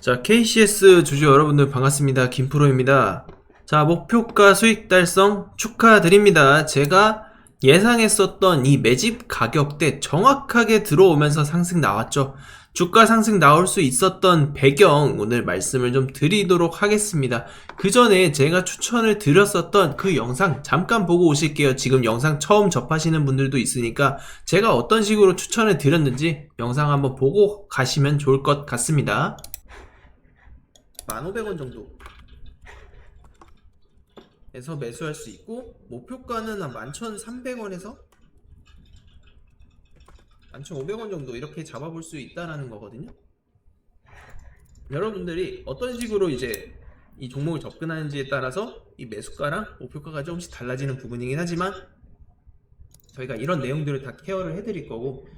자, KCS 주주 여러분들 반갑습니다. 김프로입니다. 자, 목표가 수익 달성 축하드립니다. 제가 예상했었던 이 매집 가격대 정확하게 들어오면서 상승 나왔죠. 주가 상승 나올 수 있었던 배경 오늘 말씀을 좀 드리도록 하겠습니다. 그 전에 제가 추천을 드렸었던 그 영상 잠깐 보고 오실게요. 지금 영상 처음 접하시는 분들도 있으니까 제가 어떤 식으로 추천을 드렸는지 영상 한번 보고 가시면 좋을 것 같습니다. 1,500원 정도 에서 매수할 수 있고 목표가는 한 11,300원에서 11,500원 정도 이렇게 잡아볼 수 있다라는 거거든요. 여러분들이 어떤 식으로 이제 이 종목을 접근하는지에 따라서 이 매수가랑 목표가가 조금씩 달라지는 부분이긴 하지만 저희가 이런 내용들을 다 케어를 해드릴 거고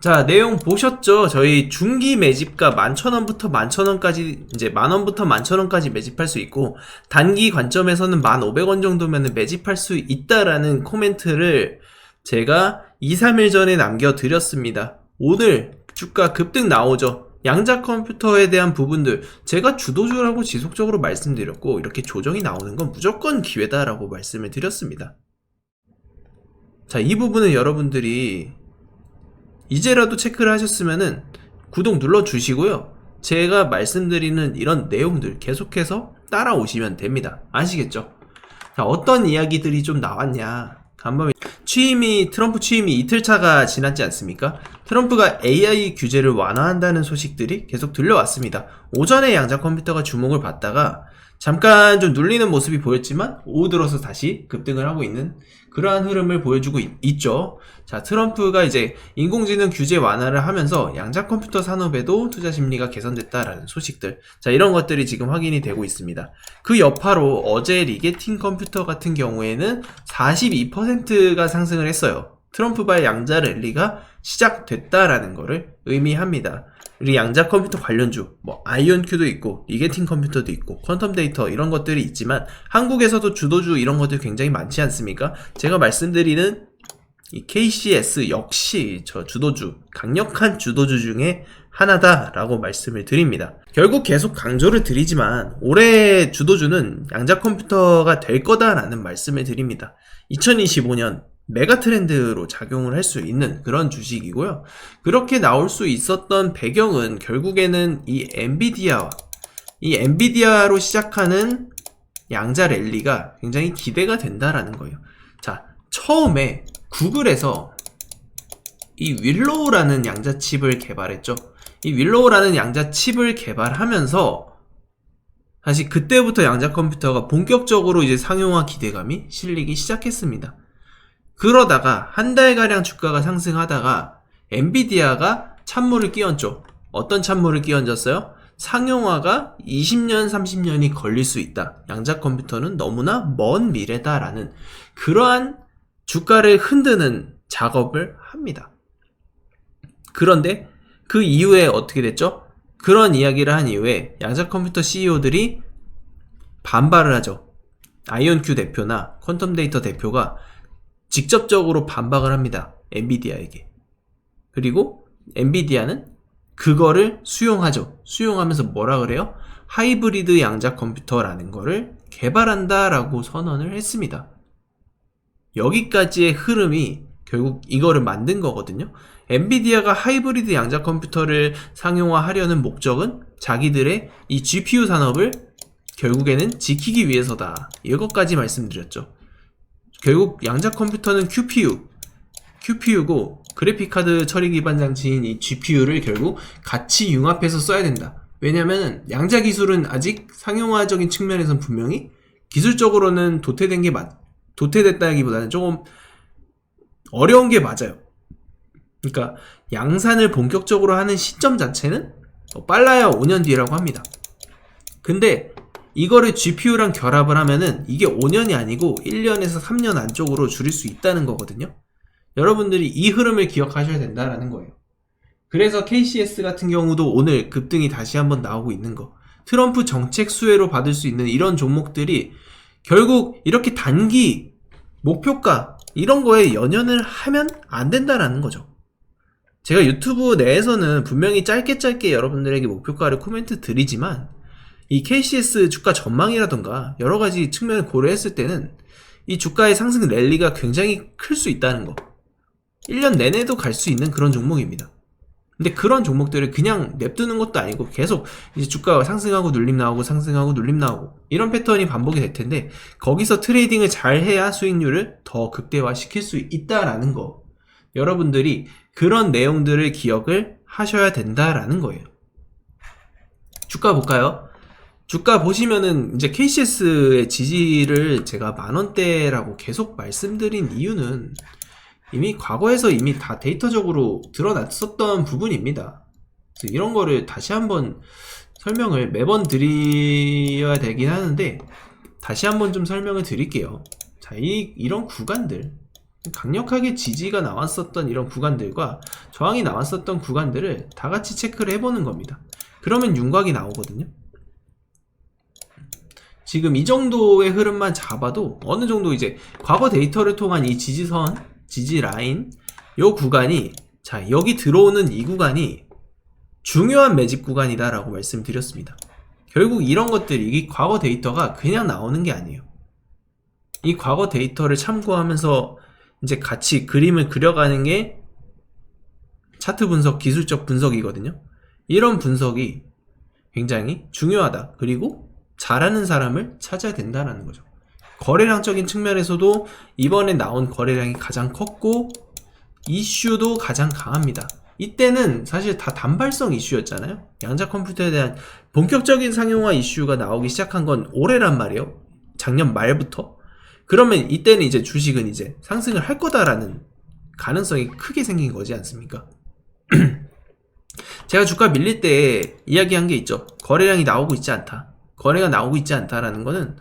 자, 자, 내용 보셨죠? 저희 중기 매집가 11,000원부터 11,000원까지, 이제 만원부터 11,000원까지 매집할 수 있고, 단기 관점에서는 1,500원 정도면 매집할 수 있다라는 코멘트를 제가 2, 3일 전에 남겨드렸습니다. 오늘 주가 급등 나오죠? 양자 컴퓨터에 대한 부분들, 제가 주도주라고 지속적으로 말씀드렸고, 이렇게 조정이 나오는 건 무조건 기회다라고 말씀을 드렸습니다. 자, 이 부분은 여러분들이 이제라도 체크를 하셨으면은 구독 눌러 주시고요. 제가 말씀드리는 이런 내용들 계속해서 따라오시면 됩니다. 아시겠죠? 자, 어떤 이야기들이 좀 나왔냐. 한번 취임이 트럼프 취임이 이틀차가 지났지 않습니까? 트럼프가 AI 규제를 완화한다는 소식들이 계속 들려왔습니다. 오전에 양자 컴퓨터가 주목을 받다가 잠깐 좀 눌리는 모습이 보였지만 오후 들어서 다시 급등을 하고 있는 그러한 흐름을 보여주고 있, 죠 자, 트럼프가 이제 인공지능 규제 완화를 하면서 양자 컴퓨터 산업에도 투자 심리가 개선됐다라는 소식들. 자, 이런 것들이 지금 확인이 되고 있습니다. 그 여파로 어제 리게팅 컴퓨터 같은 경우에는 42%가 상승을 했어요. 트럼프발 양자 랠리가 시작됐다라는 것을 의미합니다. 우리 양자 컴퓨터 관련주, 뭐 아이온큐도 있고 리게팅 컴퓨터도 있고 퀀텀 데이터 이런 것들이 있지만 한국에서도 주도주 이런 것들 굉장히 많지 않습니까? 제가 말씀드리는 이 KCS 역시 저 주도주, 강력한 주도주 중에 하나다라고 말씀을 드립니다. 결국 계속 강조를 드리지만 올해 주도주는 양자 컴퓨터가 될 거다라는 말씀을 드립니다. 2025년 메가 트렌드로 작용을 할 수 있는 그런 주식이고요. 그렇게 나올 수 있었던 배경은 결국에는 이 엔비디아와 이 엔비디아로 시작하는 양자 랠리가 굉장히 기대가 된다라는 거예요. 자, 처음에 구글에서 이 윌로우라는 양자 칩을 개발했죠. 이 윌로우라는 양자 칩을 개발하면서 사실 그때부터 양자 컴퓨터가 본격적으로 이제 상용화 기대감이 실리기 시작했습니다. 그러다가 한 달가량 주가가 상승하다가 엔비디아가 찬물을 끼얹죠. 어떤 찬물을 끼얹었어요? 상용화가 20년, 30년이 걸릴 수 있다. 양자 컴퓨터는 너무나 먼 미래다라는 그러한 주가를 흔드는 작업을 합니다. 그런데 그 이후에 어떻게 됐죠? 그런 이야기를 한 이후에 양자 컴퓨터 CEO들이 반발을 하죠. 아이온큐 대표나 퀀텀 데이터 대표가 직접적으로 반박을 합니다. 엔비디아에게. 그리고 엔비디아는 그거를 수용하죠. 수용하면서 뭐라 그래요? 하이브리드 양자 컴퓨터라는 거를 개발한다라고 선언을 했습니다. 여기까지의 흐름이 결국 이거를 만든 거거든요. 엔비디아가 하이브리드 양자 컴퓨터를 상용화하려는 목적은 자기들의 이 GPU 산업을 결국에는 지키기 위해서다. 이것까지 말씀드렸죠. 결국 양자 컴퓨터는 QPU, QPU고 그래픽카드 처리 기반 장치인 이 GPU를 결국 같이 융합해서 써야 된다. 왜냐면 양자 기술은 아직 상용화적인 측면에선 분명히 기술적으로는 도태된 게 맞, 도태됐다기보다는 조금 어려운 게 맞아요. 그러니까 양산을 본격적으로 하는 시점 자체는 뭐 빨라야 5년 뒤라고 합니다. 근데 이거를 GPU랑 결합을 하면은 이게 5년이 아니고 1년에서 3년 안쪽으로 줄일 수 있다는 거거든요. 여러분들이 이 흐름을 기억하셔야 된다라는 거예요. 그래서 KCS 같은 경우도 오늘 급등이 다시 한번 나오고 있는 거. 트럼프 정책 수혜로 받을 수 있는 이런 종목들이 결국 이렇게 단기 목표가 이런 거에 연연을 하면 안 된다라는 거죠. 제가 유튜브 내에서는 분명히 짧게 짧게 여러분들에게 목표가를 코멘트 드리지만 이 KCS 주가 전망이라던가 여러 가지 측면을 고려했을 때는 이 주가의 상승 랠리가 굉장히 클 수 있다는 거. 1년 내내도 갈 수 있는 그런 종목입니다. 근데 그런 종목들을 그냥 냅두는 것도 아니고 계속 이제 주가가 상승하고 눌림 나오고 상승하고 눌림 나오고 이런 패턴이 반복이 될 텐데 거기서 트레이딩을 잘 해야 수익률을 더 극대화 시킬 수 있다라는 거. 여러분들이 그런 내용들을 기억을 하셔야 된다라는 거예요. 주가 볼까요? 주가 보시면은 이제 KCS의 지지를 제가 만 원대라고 계속 말씀드린 이유는 이미 과거에서 이미 다 데이터적으로 드러났었던 부분입니다. 이런 거를 다시 한번 설명을 매번 드려야 되긴 하는데 다시 한번 좀 설명을 드릴게요. 자, 이 이런 구간들 강력하게 지지가 나왔었던 이런 구간들과 저항이 나왔었던 구간들을 다 같이 체크를 해보는 겁니다. 그러면 윤곽이 나오거든요. 지금 이 정도의 흐름만 잡아도 어느 정도 이제 과거 데이터를 통한 이 지지선, 지지 라인, 요 구간이 자 여기 들어오는 이 구간이 중요한 매집 구간이다라고 말씀드렸습니다. 결국 이런 것들이 이 과거 데이터가 그냥 나오는 게 아니에요. 이 과거 데이터를 참고하면서 이제 같이 그림을 그려가는 게 차트 분석, 기술적 분석이거든요. 이런 분석이 굉장히 중요하다. 그리고 잘하는 사람을 찾아야 된다는 거죠. 거래량적인 측면에서도 이번에 나온 거래량이 가장 컸고 이슈도 가장 강합니다. 이때는 사실 다 단발성 이슈였잖아요. 양자 컴퓨터에 대한 본격적인 상용화 이슈가 나오기 시작한 건 올해란 말이에요. 작년 말부터. 그러면 이때는 이제 주식은 이제 상승을 할 거다라는 가능성이 크게 생긴 거지 않습니까? 제가 주가 밀릴 때 이야기한 게 있죠. 거래량이 나오고 있지 않다. 거래가 나오고 있지 않다라는 거는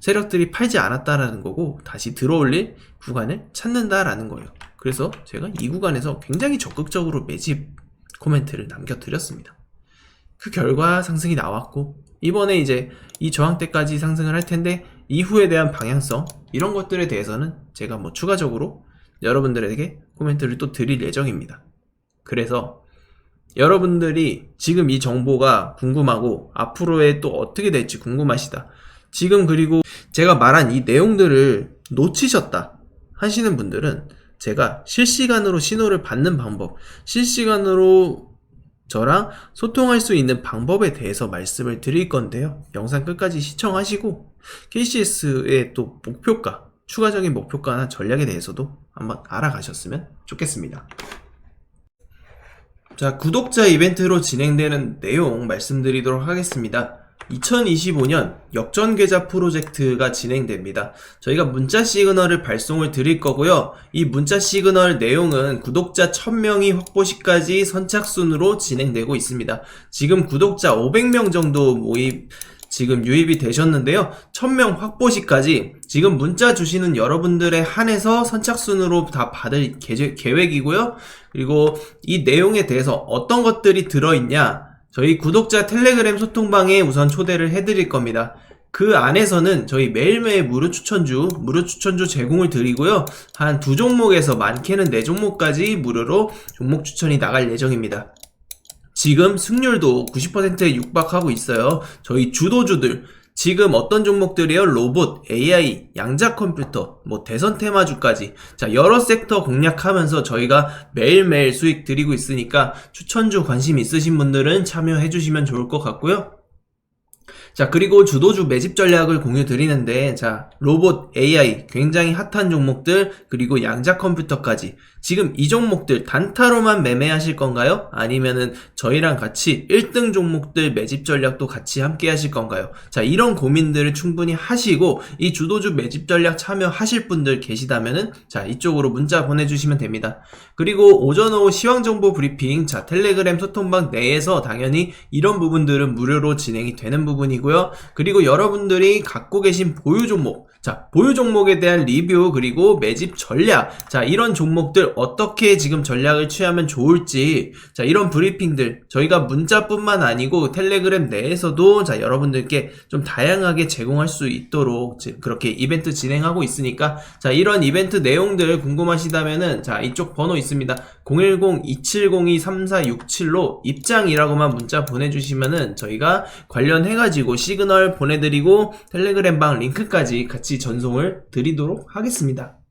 세력들이 팔지 않았다라는 거고 다시 들어올릴 구간을 찾는다라는 거예요. 그래서 제가 이 구간에서 굉장히 적극적으로 매집 코멘트를 남겨드렸습니다. 그 결과 상승이 나왔고 이번에 이제 이 저항대까지 상승을 할 텐데 이후에 대한 방향성 이런 것들에 대해서는 제가 뭐 추가적으로 여러분들에게 코멘트를 또 드릴 예정입니다. 그래서 여러분들이 지금 이 정보가 궁금하고 앞으로의 또 어떻게 될지 궁금하시다. 지금 그리고 제가 말한 이 내용들을 놓치셨다 하시는 분들은 제가 실시간으로 신호를 받는 방법, 실시간으로 저랑 소통할 수 있는 방법에 대해서 말씀을 드릴 건데요. 영상 끝까지 시청하시고 KCS의 또 목표가, 추가적인 목표가나 전략에 대해서도 한번 알아가셨으면 좋겠습니다. 자, 구독자 이벤트로 진행되는 내용 말씀드리도록 하겠습니다. 2025년 역전 계좌 프로젝트가 진행됩니다. 저희가 문자 시그널을 발송을 드릴 거고요. 이 문자 시그널 내용은 구독자 1000명이 확보 시까지 선착순으로 진행되고 있습니다. 지금 구독자 500명 정도 모입 지금 유입이 되셨는데요. 1000명 확보 시까지 지금 문자 주시는 여러분들에 한해서 선착순으로 다 받을 계- 계획이고요. 그리고 이 내용에 대해서 어떤 것들이 들어있냐 저희 구독자 텔레그램 소통방에 우선 초대를 해드릴 겁니다. 그 안에서는 저희 매일매일 무료 추천주, 무료 추천주 제공을 드리고요. 한 두 종목에서 많게는 네 종목까지 무료로 종목 추천이 나갈 예정입니다. 지금 승률도 90%에 육박하고 있어요. 저희 주도주들 지금 어떤 종목들이요? 로봇, AI, 양자 컴퓨터, 뭐 대선 테마주까지 자 여러 섹터 공략하면서 저희가 매일매일 수익 드리고 있으니까 추천주 관심 있으신 분들은 참여해 주시면 좋을 것 같고요. 자, 그리고 주도주 매집 전략을 공유 드리는데, 자, 로봇, AI, 굉장히 핫한 종목들, 그리고 양자 컴퓨터까지. 지금 이 종목들 단타로만 매매하실 건가요? 아니면은 저희랑 같이 1등 종목들 매집 전략도 같이 함께 하실 건가요? 자, 이런 고민들을 충분히 하시고, 이 주도주 매집 전략 참여하실 분들 계시다면은, 자, 이쪽으로 문자 보내주시면 됩니다. 그리고 오전 오후 시황 정보 브리핑, 자, 텔레그램 소통방 내에서 당연히 이런 부분들은 무료로 진행이 되는 부분이고요. 그리고 여러분들이 갖고 계신 보유 종목, 자, 보유 종목에 대한 리뷰 그리고 매집 전략. 자, 이런 종목들 어떻게 지금 전략을 취하면 좋을지. 자, 이런 브리핑들 저희가 문자뿐만 아니고 텔레그램 내에서도 자, 여러분들께 좀 다양하게 제공할 수 있도록 그렇게 이벤트 진행하고 있으니까 자, 이런 이벤트 내용들 궁금하시다면은 자, 이쪽 번호 있습니다. 010-2702-3467로 입장이라고만 문자 보내주시면은 저희가 관련해가지고 시그널 보내드리고 텔레그램 방 링크까지 같이 전송을 드리도록 하겠습니다.